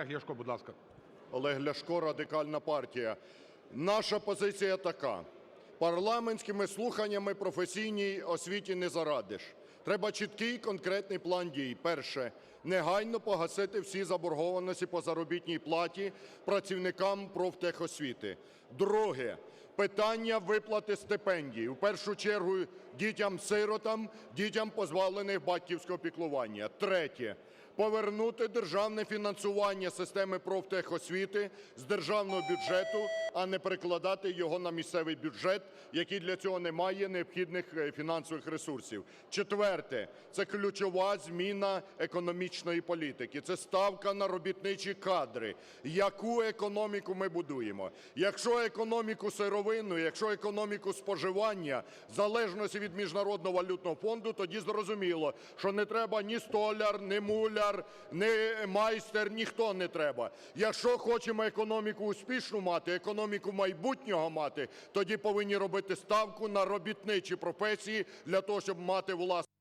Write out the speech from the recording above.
Олег Ляшко, будь ласка. Олег Ляшко, Радикальна партія. Наша позиція така: парламентськими слуханнями професійній освіті не зарадиш. Треба чіткий конкретний план дій. Перше негайно погасити всі заборгованості по заробітній платі працівникам профтехосвіти. Друге питання виплати стипендій. У першу чергу дітям-сиротам, дітям позбавлених батьківського піклування. Третє повернути державне фінансування системи профтехосвіти з державного бюджету, а не перекладати його на місцевий бюджет, який для цього не має необхідних е, фінансових ресурсів. Четверте це ключова зміна економічної політики. Це ставка на робітничі кадри. Яку економіку ми будуємо? Якщо економіку сировинну, якщо економіку споживання в залежності від міжнародного валютного фонду, тоді зрозуміло, що не треба ні столяр, ні муляр, ні майстер, ніхто не треба. Якщо хочемо економіку успішну мати, економіку майбутнього мати, тоді повинні робити ставку на робітничі професії для того, щоб мати власне.